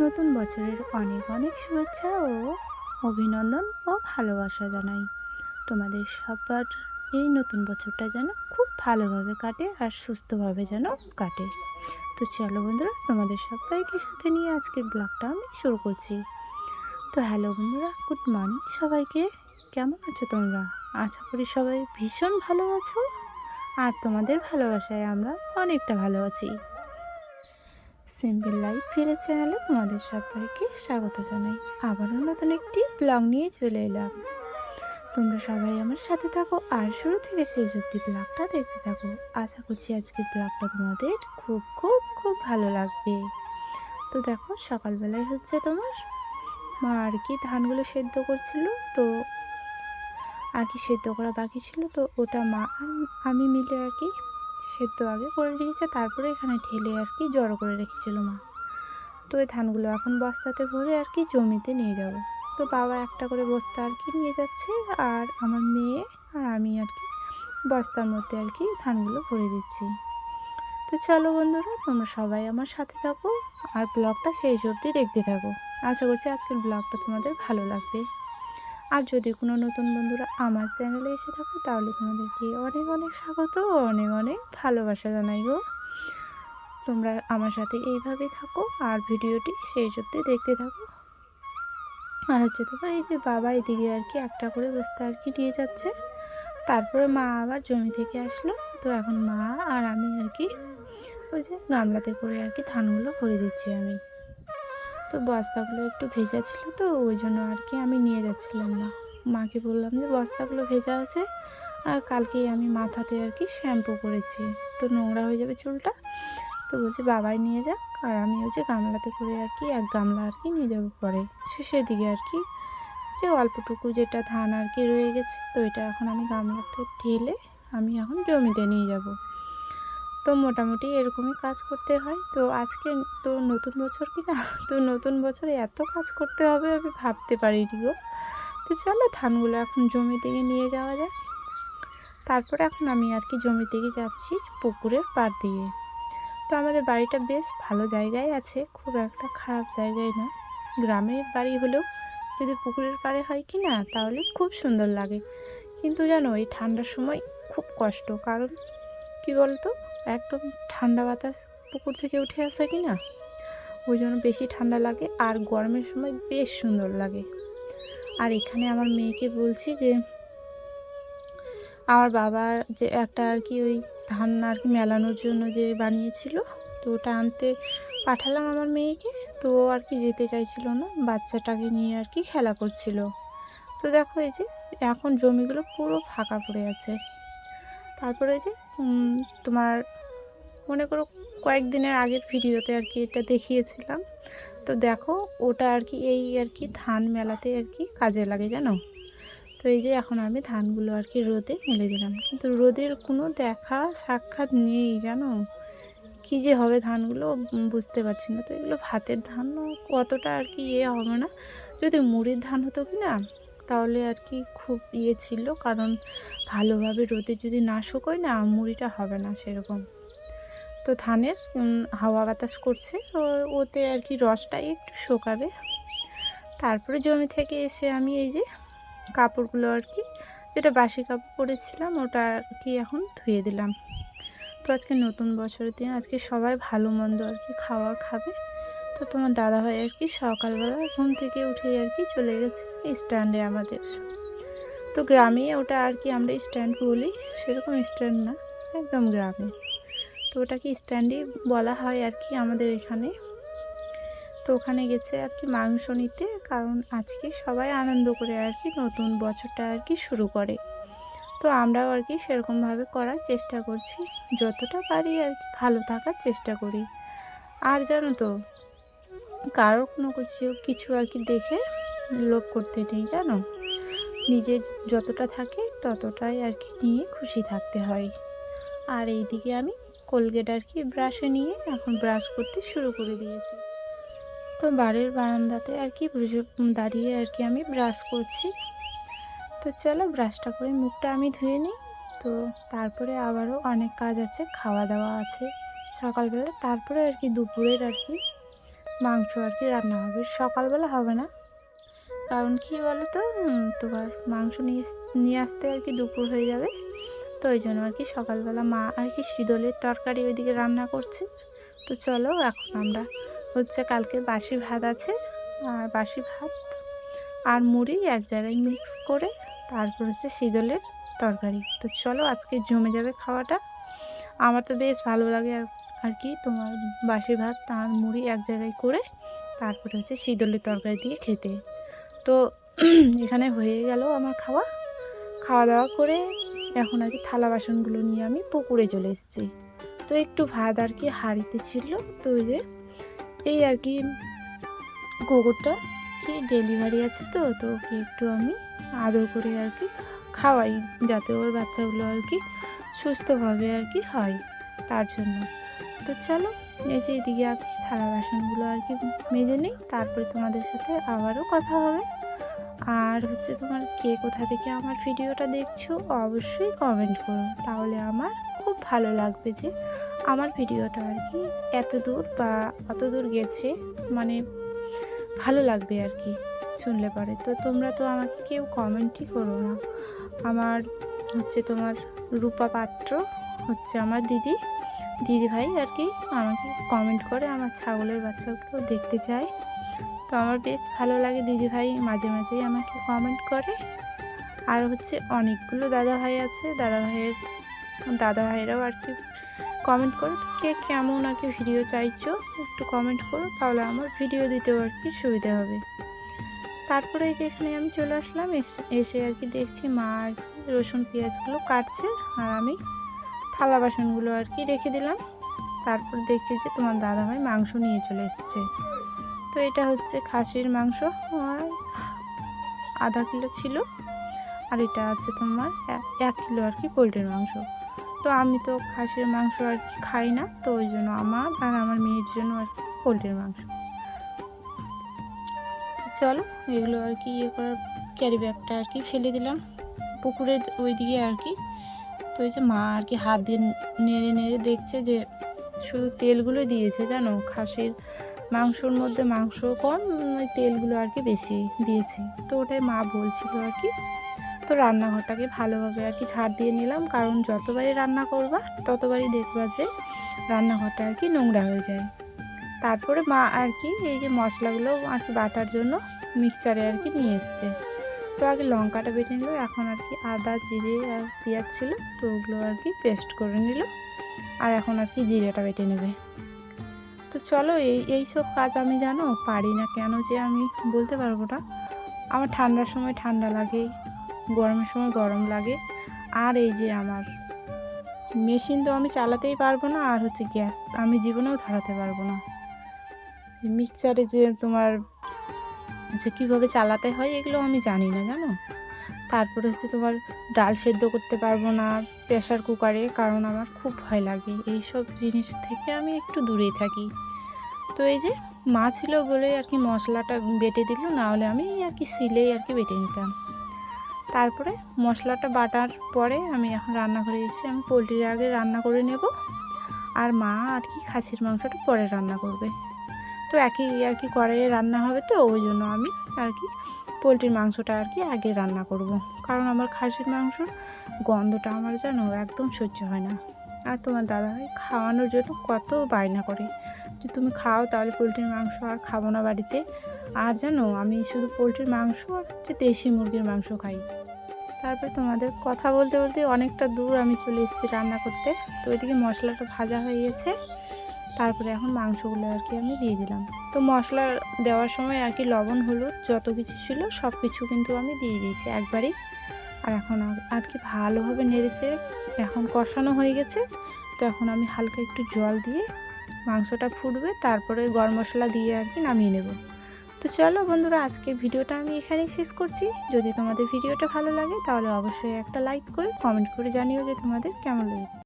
নতুন বছরের অনেক অনেক শুভেচ্ছা ও অভিনন্দন ও ভালোবাসা জানাই। তোমাদের সবার এই নতুন বছরটা যেন খুব ভালোভাবে কাটে আর সুস্থভাবে যেন কাটে। তো চলো বন্ধুরা, তোমাদের সবাইকে সাথে নিয়ে আজকের ব্লগটা আমি শুরু করছি। তো হ্যালো বন্ধুরা, গুড মর্নিং সবাইকে। কেমন আছো তোমরা? আশা করি সবাই ভীষণ ভালো আছো। আর তোমাদের ভালোবাসায় আমরা অনেকটা ভালো আছি। সিম্পল লাইফ ফিরে চ্যানেলে তোমাদের সবাইকে স্বাগত জানাই। আবারও নতুন একটি ব্লগ নিয়ে চলে এলাম। তোমরা সবাই আমার সাথে থাকো আর শুরু থেকে শেষ অব্দি ব্লগটা দেখতে থাকো। আশা করছি আজকের ব্লগটা তোমাদের খুব খুব খুব ভালো লাগবে। তো দেখো, সকালবেলায় হচ্ছে তোমার মা আর কি ধানগুলো সেদ্ধ করছিল, তো আর কি সেদ্ধ করা বাকি ছিল, তো ওটা মা আর আমি মিলে আর কি সেদ্ধ আগে করে রেখেছে, তারপরে এখানে ঢেলে আর কি জড়ো করে রেখেছিল মা। তো ওই ধানগুলো এখন বস্তাতে ভরে আর কি জমিতে নিয়ে যাব। তো বাবা একটা করে বস্তা আর কি নিয়ে যাচ্ছে আর আমার মেয়ে আর আমি আর কি বস্তার মধ্যে আর কি ধানগুলো ভরে দিচ্ছি। তো চলো বন্ধুরা, তোমরা সবাই আমার সাথে থাকো আর ব্লগটা সেই অবধি দেখতে থাকো। আশা করছি আজকের ব্লগটা তোমাদের ভালো লাগবে। আর যদি কোনো নতুন বন্ধুরা আমার চ্যানেলে এসে থাকো, তাহলে তোমাদেরকে অনেক অনেক স্বাগত, অনেক অনেক ভালোবাসা জানাই গো। তোমরা আমার সাথে এইভাবেই থাকো আর ভিডিওটি সেই সত্যি দেখতে থাকো। আর হচ্ছে তোমার এই যে বাবা এদিকে আর কি একটা করে বস্তা আর কি নিয়ে যাচ্ছে, তারপরে মা আবার জমি থেকে আসলো। তো এখন মা আর আমি আর কি ওই যে গামলাতে করে আর কি ধানগুলো ভরে দিচ্ছি আমি। তো বস্তাগুলো একটু ভেজা ছিল তো, ওই জন্য আর কি আমি নিয়ে যাচ্ছিলাম না। মাকে বললাম যে বস্তাগুলো ভেজা আছে আর কালকেই আমি মাথাতে আর কি শ্যাম্পু করেছি। তো নোংরা হয়ে যাবে চুলটা। তো বলছি বাবাই নিয়ে যাক আর আমি ওই যে গামলাতে করে আর কি এক গামলা আর কি নিয়ে যাব পরে। শেষের দিকে আর কি যে অল্পটুকু যেটা ধান আর কি রয়ে গেছে, তো এটা এখন আমি গামলাতে ঢেলে আমি এখন জমিতে নিয়ে যাব। তো মোটামুটি এরকমই কাজ করতে হয়। তো আজকে তো নতুন বছর কি না তো নতুন বছরে এত কাজ করতে হবে আমি ভাবতে পারিনি গো। তো চলো ধানগুলো এখন জমি থেকে নিয়ে যাওয়া যায় তারপরে এখন আমি আর কি জমি থেকে যাচ্ছি পুকুরের পাড় দিয়ে। তো আমাদের বাড়িটা বেশ ভালো জায়গায় আছে, খুব একটা খারাপ জায়গায় না। গ্রামের বাড়ি হলেও যদি পুকুরের পাড়ে হয় কি না তাহলে খুব সুন্দর লাগে। কিন্তু জানো, এই ঠান্ডার সময় খুব কষ্ট। কারণ কি বলতো? একদম ঠান্ডা বাতাস পুকুর থেকে উঠে আসে কি না? ওই জন্য বেশি ঠান্ডা লাগে আর গরমের সময় বেশ সুন্দর লাগে। আর এখানে আমার মেয়েকে বলছি যে, আমার বাবা যে একটা আর কি ওই ধান আর কি মেলানোর জন্য যে বানিয়েছিল, তো ওটা আনতে পাঠালাম আমার মেয়েকে, তো আর কি যেতে চাইছিল না, বাচ্চাটাকে নিয়ে আর কি খেলা করছিল। তো দেখো এই যে, এখন জমিগুলো পুরো ফাঁকা পড়ে আছে। তারপরে যে তোমার মনে করো কয়েকদিনের আগের ভিডিওতে আর কি এটা দেখিয়েছিলাম। তো দেখো, ওটা আর কি এই আর কি ধান মেলাতে আর কি কাজে লাগে, জানো? তো এই যে এখন আমি ধানগুলো আর কি রোদে মেলে দিলাম। কিন্তু রোদের কোনো দেখা সাক্ষাৎ নেই, জানো? কী যে হবে ধানগুলো বুঝতে পারছি না। তো এগুলো ভাতের ধান, অতটা আর কি ইয়ে হবে না। যদি মুড়ির ধান হতো কি না তাহলে আর কি খুব ইয়ে ছিল, কারণ ভালোভাবে রোদে যদি না শুকোয় না, মুড়িটা হবে না সেরকম। তো ধানের হাওয়া বাতাস করছে ওতে আর কি রসটা একটু শোকাবে। তারপরে জমি থেকে এসে আমি এই যে কাপড়গুলো আর কি, যেটা বাসি কাপড় পরেছিলাম, ওটা আর কি এখন ধুয়ে দিলাম। তো আজকে নতুন বছরের দিন, আজকে সবাই ভালো মন্দ আর কি খাওয়া খাবে। তো তোমার দাদা দাদাভাই আর কি সকালবেলা ঘুম থেকে উঠে আর কি চলে গেছে স্ট্যান্ডে আমাদের। তো গ্রামে ওটা আর কি আমরা স্ট্যান্ড বলি, সেরকম স্ট্যান্ড না, একদম গ্রামে। তো ওটাকে স্ট্যান্ডই বলা হয় আর কি আমাদের এখানে। তো ওখানে গেছে আর কি মাংস নিতে, কারণ আজকে সবাই আনন্দ করে আর কি নতুন বছরটা আর কি শুরু করে। তো আমরাও আর কি সেরকমভাবে করার চেষ্টা করছি, যতটা পারি আর কি ভালো থাকার চেষ্টা করি। আর জানো তো কারও কোনো কিছু কিছু আর কি দেখে লোভ করতে নেই, জানো? নিজের যতটা থাকে ততটাই আর কি নিয়ে খুশি থাকতে হয়। আর এইদিকে আমি কোলগেট আর কি ব্রাশে নিয়ে এখন ব্রাশ করতে শুরু করে দিয়েছি। তো বাড়ির বারান্দাতে আর কি দাঁড়িয়ে আর কি আমি ব্রাশ করছি। তো চলো ব্রাশটা করে মুখটা আমি ধুয়ে নিই। তো তারপরে আবারও অনেক কাজ আছে, খাওয়া দাওয়া আছে সকালবেলা। তারপরে আর কি দুপুরের আর কি মাংস আর কি রান্না হবে। সকালবেলা হবে না। কারণ কি বলো তো তোমার মাংস নিয়ে নিয়ে আসতে আর কি দুপুর হয়ে যাবে। তো ওই জন্য আর কি সকালবেলা মা আর কি শীতলের তরকারি ওইদিকে রান্না করছে। তো চলো এখন আমরা হচ্ছে কালকে বাসি ভাত আছে। আর বাসি ভাত আর মুড়ি এক জায়গায় মিক্স করে তারপর হচ্ছে শীতলের তরকারি। তো চলো আজকে জমে যাবে খাওয়াটা। আমার তো বেশ ভালো লাগে আর- কি তোমার বাসি ভাত আর মুড়ি এক জায়গায় করে তারপরে হচ্ছে শীতলের তরকারি দিয়ে খেতে। তো এখানে হয়ে গেল আমার খাওয়া। খাওয়া দাওয়া করে এখন আর কি থালা বাসনগুলো নিয়ে আমি পুকুরে চলে এসেছি। তো একটু ভাত আর কি হাঁড়িতে ছিল, তো ওই যে এই আর কি কুকুরটা কি ডেলিভারি আছে তো তো ওকে একটু আমি আদর করে আর কি খাওয়াই, যাতে ওর বাচ্চাগুলো আর কি সুস্থভাবে আর কি হয়, তার জন্য। তো চলো, এই যে এদিকে কি থালা বাসনগুলো আর কি মেজে নিই, তারপরে তোমাদের সাথে আবারও কথা হবে। আর হচ্ছে তোমার কে কোথা থেকে আমার ভিডিওটা দেখছ, অবশ্যই কমেন্ট করো। তাহলে আমার খুব ভালো লাগবে যে আমার ভিডিওটা আর কি এত দূর বা অত দূর গেছে মানে ভালো লাগবে আর কি শুনলে পরে। তো তোমরা তো আমাকে কেউ কমেন্টই করো না। আমার হচ্ছে তোমার রূপা পাত্র, হচ্ছে আমার দিদি। দিদি ভাই আর কি আমাকে কমেন্ট করে আমার ছাগলের বাচ্চাগুলো দেখতে চায়। তো আমার বেশ ভালো লাগে দিদি ভাই মাঝে মাঝেই আমাকে কমেন্ট করে। আর হচ্ছে অনেকগুলো দাদা ভাই আছে দাদা ভাইয়ের দাদা ভাইয়েরাও আর কি কমেন্ট করো। কে কেমন আর কি ভিডিও চাইছো একটু কমেন্ট করো, তাহলে আমার ভিডিও দিতেও আর কি সুবিধা হবে। তারপরে যে এখানে আমি চলে আসলাম এসে আর কি দেখছি মা আর কি রসুন পেঁয়াজগুলো কাটছে আর আমি থালা বাসনগুলো আর কি রেখে দিলাম। তারপর দেখছি যে তোমার দাদাভাই মাংস নিয়ে চলে এসছে। তো এটা হচ্ছে খাসির মাংস আর আধা কিলো ছিল। আর এটা আছে তোমার এক কিলো আর কি পোলট্রির মাংস। তো আমি তো খাসির মাংস আর কি খাই না, তো ওই জন্য আমার আর আমার মেয়ের জন্য আর কি পোলট্রির মাংস। তো চলো, এগুলো আর কি ইয়ে করার ক্যারি ব্যাগটা আর কি ফেলে দিলাম। পুকুরের ওই দিকে আর কি তো এই যে মা আর কি হাত দিয়ে নেড়ে নেড়ে দেখছে যে শুধু তেলগুলো দিয়েছে, জানো? খাসির মাংসর মধ্যে মাংস কম, ওই তেলগুলো আর কি বেশি দিয়েছে। তো ওটাই মা বলছিল আর কি, তো রান্নাঘরটাকে ভালোভাবে আর কি ছাড় দিয়ে নিলাম, কারণ যতবারই রান্না করবা, ততবারই দেখবা যে রান্নাঘরটা আর কি নোংরা হয়ে যায়। তারপরে মা আর কি এই যে মশলাগুলো আর কি বাটার জন্য মিক্সচারে আর কি নিয়ে এসছে। তো আগে লঙ্কাটা বেটে নিল, এখন আর কি আদা, জিরে আর পেঁয়াজ ছিল, তো ওগুলো আর কি পেস্ট করে নিল, আর এখন আর কি জিরেটা বেটে নেবে। তো চলো, এই এই সব কাজ আমি জানো, পারি না কেন যে আমি বলতে পারব না। আমার ঠান্ডার সময় ঠান্ডা লাগে, গরমের সময় গরম লাগে, আর এই যে আমার মেশিন তো আমি চালাতেই পারব না, আর হচ্ছে গ্যাস আমি জীবনেও ধরাতে পারব না। মিক্সচারে যে তোমার যে কীভাবে চালাতে হয় এগুলো আমি জানি না, জানো? তারপরে হচ্ছে তোমার ডাল সেদ্ধ করতে পারব না প্রেশার কুকারে, কারণ আমার খুব ভয় লাগে। এই সব জিনিস থেকে আমি একটু দূরেই থাকি। তো এই যে মা ছিল বলে আর কি মশলাটা বেটে দিল না হলে আমি আর কি সিলেই আর কি বেটে নিতাম। তারপরে মশলাটা বাটার পরে আমি এখন রান্নাঘরে এসে আমি পোলট্রির আগে রান্না করে নেব। আর মা আর কি খাসির মাংসটা পরে রান্না করবে। তো একই আর কি কড়াইয়ে রান্না হবে তো, ওই জন্য আমি আর কি পোলট্রির মাংসটা আর কি আগে রান্না করব। কারণ আমার খাসির মাংসর গন্ধটা আমার জানো একদম সহ্য হয় না। আর তোমার দাদা ভাই খাওয়ানোর জন্য কত বায়না করে যে তুমি খাও তাহলে পোলট্রির মাংস আর খাব না বাড়িতে। আর জানো আমি শুধু পোলট্রির মাংস আর হচ্ছে দেশি মুরগির মাংস খাই। তারপরে তোমাদের কথা বলতে বলতে অনেকটা দূর আমি চলে এসেছি রান্না করতে। তো ওইদিকে মশলাটা ভাজা হয়ে গেছে। তারপরে এখন মাংসগুলো আর কি আমি দিয়ে দিলাম। তো মশলা দেওয়ার সময় আর কি লবণ, হলুদ যত কিছু ছিল সব কিছু কিন্তু আমি দিয়ে দিয়েছি একবারই। আর এখন আর- কি ভালোভাবে নেড়েছে এখন কষানো হয়ে গেছে। তো এখন আমি হালকা একটু জল দিয়ে মাংসটা ফুটবে, তারপরে গরম মশলা দিয়ে আর কি নামিয়ে নেব। তো চলো বন্ধুরা, আজকের ভিডিওটা আমি এখানেই শেষ করছি। যদি তোমাদের ভিডিওটা ভালো লাগে তাহলে অবশ্যই একটা লাইক করে, কমেন্ট করে জানিও যে তোমাদের কেমন লেগেছে।